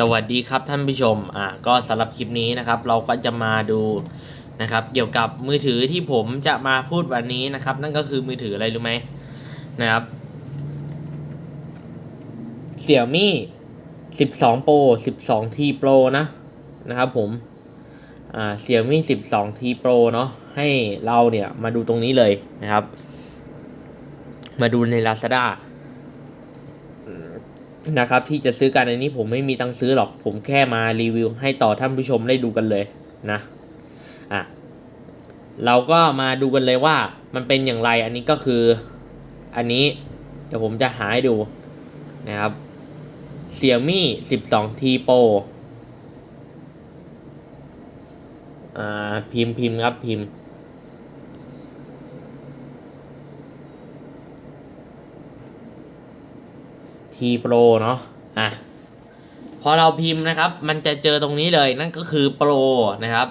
สวัสดีครับท่านผู้ชม อ่า ก็สำหรับคลิปนี้นะครับ เราก็จะมาดูนะครับ เกี่ยวกับมือถือที่ผมจะมาพูดวันนี้นะครับ นั่นก็คือมือถืออะไรรู้ไหมนะครับ Xiaomi 12 Pro 12T Pro นะนะครับผม อ่า Xiaomi 12T Pro เนาะ ให้เราเนี่ยมาดูตรงนี้เลยนะครับ มาดูใน Lazada นะครับที่จะซื้อกันอันนี้ผมไม่มีตังค์ซื้อหรอก ผมแค่มารีวิวให้ต่อท่านผู้ชมได้ดูกันเลยนะอะเราก็มาดูกันเลยว่ามันเป็นอย่างไรอันนี้ก็คืออันนี้เดี๋ยวผมจะหาให้ดูนะครับ Xiaomi 12T Pro อ่าพิมพ์พิมพ์ครับพิมพ์ T Pro เนาะอะพอเราพิมพ์นะครับ มันจะเจอตรงนี้เลยนั่นก็คือ Pro นะครับ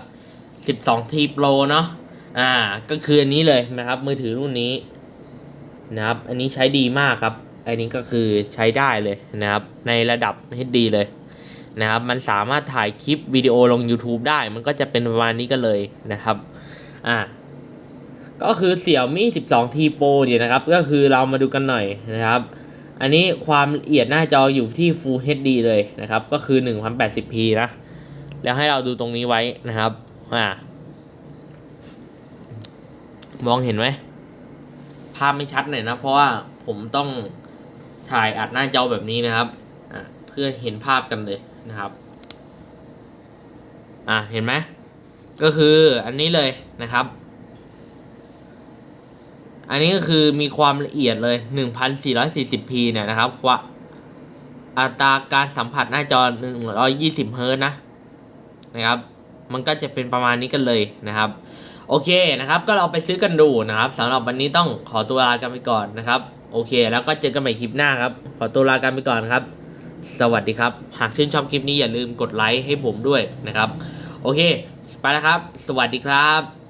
12T Pro เนาะอ่าก็คืออันนี้เลยนะครับ มือถือรุ่นนี้นะครับ อันนี้ใช้ดีมากครับ อันนี้ก็คือใช้ได้เลยนะครับ ในระดับ HD เลยนะครับ มันสามารถถ่ายคลิปวิดีโอลง YouTube ได้ มันก็จะเป็นประมาณนี้กันเลยนะครับ อ่า ก็คือ Xiaomi 12T Pro เนี่ยนะครับ ก็คือเรามาดูกันหน่อยนะครับ อันนี้ความละเอียดหน้าจออยู่ที่ Full HD เลยนะครับ ก็คือ 1080p นะ แล้วให้เราดูตรงนี้ไว้นะครับ อ่า มองเห็นไหม ภาพไม่ชัดหน่อยนะ เพราะว่าผมต้องถ่ายอัดหน้าจอแบบนี้นะครับ อ่าเพื่อเห็นภาพกันเลยนะครับ อ่า เห็นไหม ก็คืออันนี้เลยนะครับ อันนี้ก็คือมีความละเอียดเลย 1440p เนี่ยนะครับว่าอัตราการสัมผัสหน้าจอ 120เฮิร์ตนะนะครับ มันก็จะเป็นประมาณนี้กันเลยนะครับ โอเคนะครับ ก็เราไปซื้อกันดูนะครับสำหรับวันนี้ต้องขอตัวลากันไปก่อนนะครับ โอเค แล้วก็เจอกันใหม่คลิปหน้าครับ ขอตัวลากันไปก่อนครับ สวัสดีครับ หากชื่นชอบคลิปนี้อย่าลืมกดไลค์ให้ผมด้วยนะครับ โอเค ไปแล้วครับ สวัสดีครับ